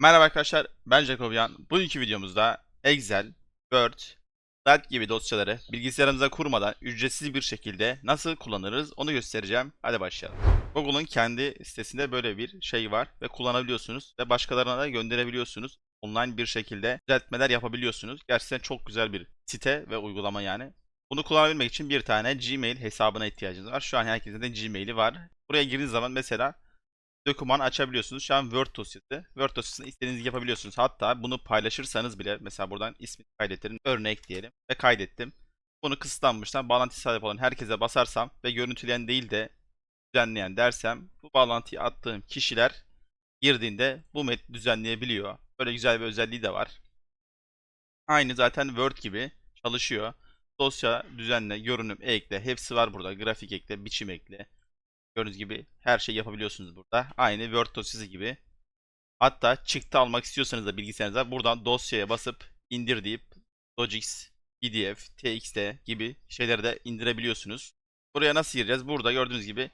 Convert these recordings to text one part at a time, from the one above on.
Merhaba arkadaşlar, ben Jacobian. Bugünkü videomuzda Excel, Word, Slide gibi dosyaları bilgisayarımıza kurmadan ücretsiz bir şekilde nasıl kullanırız onu göstereceğim. Hadi başlayalım. Google'un kendi sitesinde böyle bir şey var ve kullanabiliyorsunuz ve başkalarına da gönderebiliyorsunuz. Online bir şekilde düzeltmeler yapabiliyorsunuz. Gerçekten çok güzel bir site ve uygulama yani. Bunu kullanabilmek için bir tane Gmail hesabına ihtiyacınız var. Şu an herkesin de Gmail'i var. Buraya girdiğiniz zaman mesela doküman açabiliyorsunuz. Şu an Word dosyası. Word dosyasını istediğiniz yapabiliyorsunuz. Hatta bunu paylaşırsanız bile mesela buradan ismi kaydettirin. Örnek diyelim ve kaydettim. Bunu kısıtlanmıştan bağlantı sahip olan herkese basarsam ve görüntüleyen değil de düzenleyen dersem bu bağlantıyı attığım kişiler girdiğinde bu metni düzenleyebiliyor. Böyle güzel bir özelliği de var. Aynı zaten Word gibi çalışıyor. Dosya düzenle, görünüm ekle, hepsi var burada. Grafik ekle, biçim ekle. Gördüğünüz gibi her şeyi yapabiliyorsunuz burada. Aynı Word dosyası gibi. Hatta çıktı almak istiyorsanız da bilgisayarınıza buradan dosyaya basıp indir deyip Logix, PDF, TXT gibi şeyleri de indirebiliyorsunuz. Buraya nasıl gireceğiz? Burada gördüğünüz gibi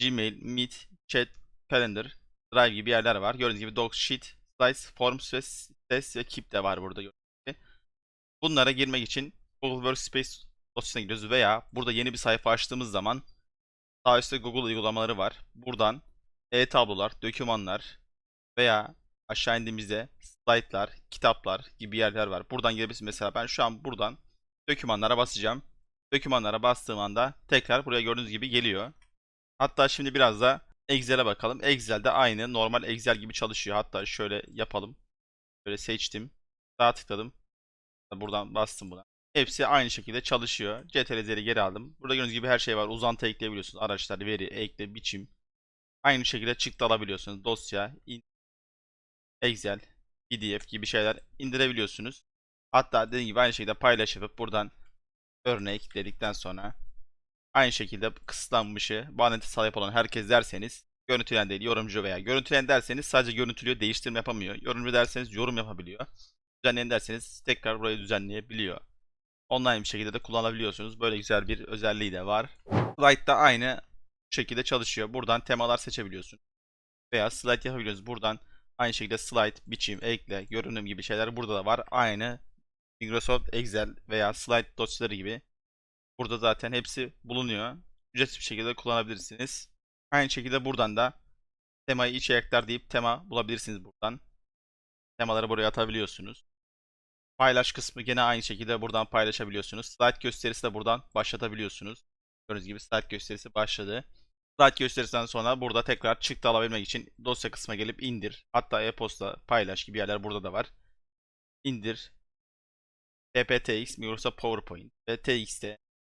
Gmail, Meet, Chat, Calendar, Drive gibi yerler var. Gördüğünüz gibi Docs, Sheet, Slides, Forms ve Test ve Keep de var burada. Bunlara girmek için Google Workspace dosyasına giriyoruz veya burada yeni bir sayfa açtığımız zaman Sağ üstte Google uygulamaları var. Buradan e-tablolar, dokümanlar veya aşağı indiğimizde slaytlar, kitaplar gibi yerler var. Buradan girebiliriz. Mesela ben şu an buradan dokümanlara basacağım. Dokümanlara bastığım anda tekrar buraya gördüğünüz gibi geliyor. Hatta şimdi biraz da Excel'e bakalım. Excel'de aynı normal Excel gibi çalışıyor. Hatta şöyle yapalım. Şöyle seçtim. Sağ tıkladım. Buradan bastım buna. Hepsi aynı şekilde çalışıyor. CTRL'leri geri aldım. Burada gördüğünüz gibi her şey var. Uzantı ekleyebiliyorsunuz. Araçlar, veri, ekle, biçim. Aynı şekilde çıktı alabiliyorsunuz. Dosya, Excel, PDF gibi şeyler indirebiliyorsunuz. Hatta dediğim gibi aynı şekilde paylaş yapıp buradan örnek dedikten sonra aynı şekilde kısıtlanmışı bağlantı sahip olan herkes derseniz görüntülen değil yorumcu veya görüntülen derseniz sadece görüntülüyor değiştirme yapamıyor. Yorumcu derseniz yorum yapabiliyor. Düzenleyen derseniz tekrar burayı düzenleyebiliyor online bir şekilde de kullanabiliyorsunuz. Böyle güzel bir özelliği de var. Slide da aynı şekilde çalışıyor. Buradan temalar seçebiliyorsun. Veya slide yapabiliyorsunuz. Buradan aynı şekilde slide, biçim, ekle, görünüm gibi şeyler burada da var. Aynı Microsoft Excel veya slide dosyaları gibi. Burada zaten hepsi bulunuyor. Ücretsiz bir şekilde kullanabilirsiniz. Aynı şekilde buradan da temayı içerikler deyip tema bulabilirsiniz buradan. Temaları buraya atabiliyorsunuz. Paylaş kısmı gene aynı şekilde buradan paylaşabiliyorsunuz. Slide gösterisi de buradan başlatabiliyorsunuz. Gördüğünüz gibi slide gösterisi başladı. Slide gösterisinden sonra burada tekrar çıktı alabilmek için dosya kısmına gelip indir. Hatta e-posta paylaş gibi yerler burada da var. İndir. PPTX, Microsoft PowerPoint ve TXT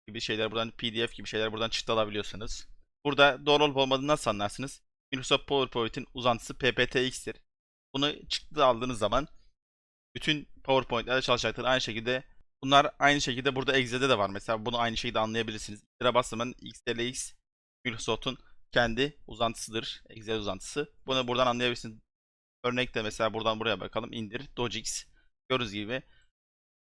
gibi şeyler buradan PDF gibi şeyler buradan çıktı alabiliyorsunuz. Burada doğru olup olmadığını nasıl anlarsınız? Microsoft PowerPoint'in uzantısı PPTX'tir. Bunu çıktı aldığınız zaman bütün PowerPoint'lerde çalışacaktır. Aynı şekilde bunlar aynı şekilde burada Excel'de de var. Mesela bunu aynı şekilde anlayabilirsiniz. X'lere bastığımda XLX Microsoft'un kendi uzantısıdır. Excel uzantısı. Bunu buradan anlayabilirsiniz. Örnekte mesela buradan buraya bakalım. İndir. Dojix. Gördüğünüz gibi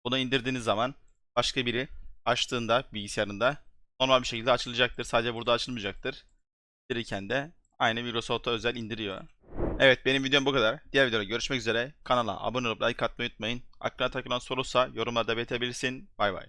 bunu indirdiğiniz zaman başka biri açtığında bilgisayarında normal bir şekilde açılacaktır. Sadece burada açılmayacaktır. İndirirken de aynı Microsoft'a özel indiriyor. Evet benim videom bu kadar. Diğer videoda görüşmek üzere. Kanala abone olup like atmayı unutmayın. Aklına takılan sorulsa yorumlarda belirtebilirsin. Bay bay.